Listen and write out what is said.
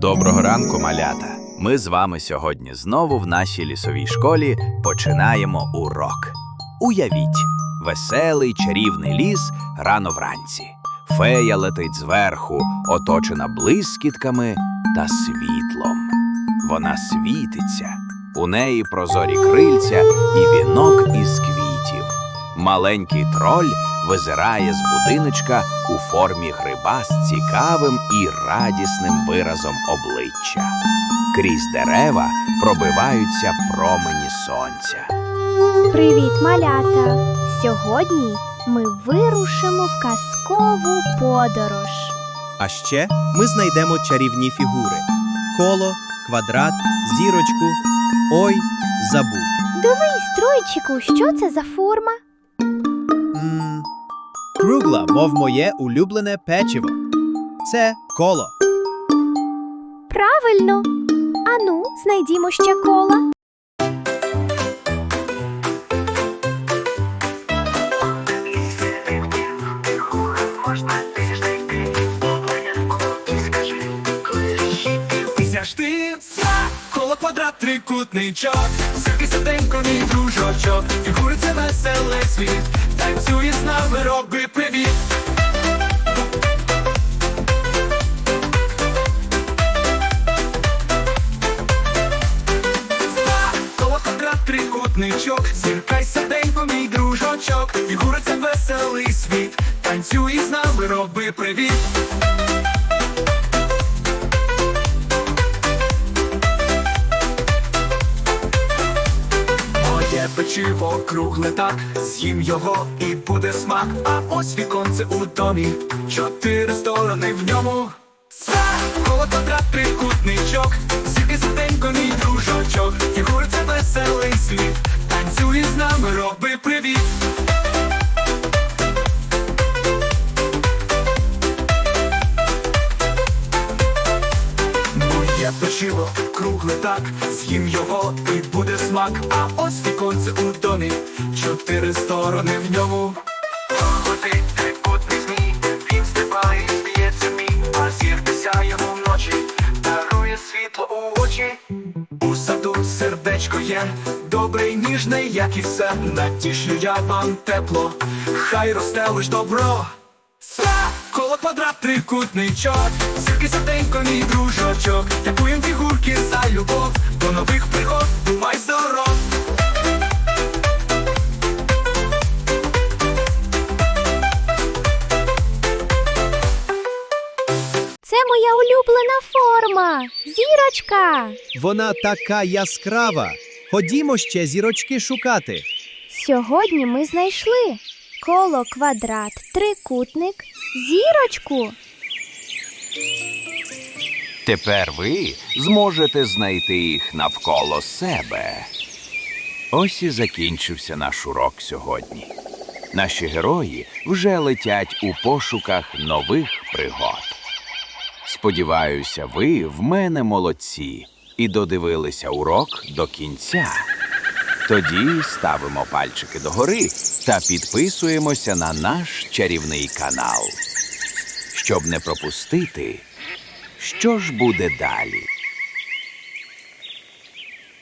Доброго ранку, малята! Ми з вами сьогодні знову в нашій лісовій школі починаємо урок. Уявіть, веселий чарівний ліс рано вранці. Фея летить зверху, оточена блискітками та світлом. Вона світиться, у неї прозорі крильця і вінок із квітів. Маленький троль визирає з будиночка у формі гриба з цікавим і радісним виразом обличчя. Крізь дерева пробиваються промені сонця. Привіт, малята! Сьогодні ми вирушимо в казкову подорож. А ще ми знайдемо чарівні фігури: коло, квадрат, зірочку. Ой, забув. Дивись, тройчику, що це за форма? Кругла, мов моє улюблене печиво. Це коло. Правильно. Ану, знайдімо ще кола. Завжди ся, коло квадрат, трикутничок, Сірки серденько, мій дружочок, фігури це веселий світ, танцює з нами, роби привіт. Коло квадрат, трикутничок, Зіркай серденько, мій дружочок, фігури це веселий світ, танцює з нами, роби привіт. Моє вокруг кругле так, з'їм його і буде смак. А ось віконце у домі, чотири сторони в ньому. Це коло квадрат, трикутничок, сіки сиденько, мій дружочок, це веселий світ, танцює з нами, роби Моє печиво кругле так, з'їм його і буде смак. А ось віконце у домі, чотири сторони в ньому. Ходи, трикутний змій, він стрибає і сміється мій, а зірка сяє вночі, дарує світло у очі. У саду сердечко є, добре й ніжне, як і все. Натішлю я вам тепло, хай росте лиш добро. Са, коло квадрат, трикутничок, зірки серденько, мій дружочок, моя улюблена форма. Зірочка. Вона така яскрава. Ходімо ще зірочки шукати. Сьогодні ми знайшли коло, квадрат, трикутник, зірочку. Тепер ви зможете знайти їх навколо себе. Ось і закінчився наш урок сьогодні. Наші герої вже летять у пошуках нових пригод. Сподіваюся, ви в мене молодці і додивилися урок до кінця. Тоді ставимо пальчики догори та підписуємося на наш чарівний канал, щоб не пропустити, що ж буде далі.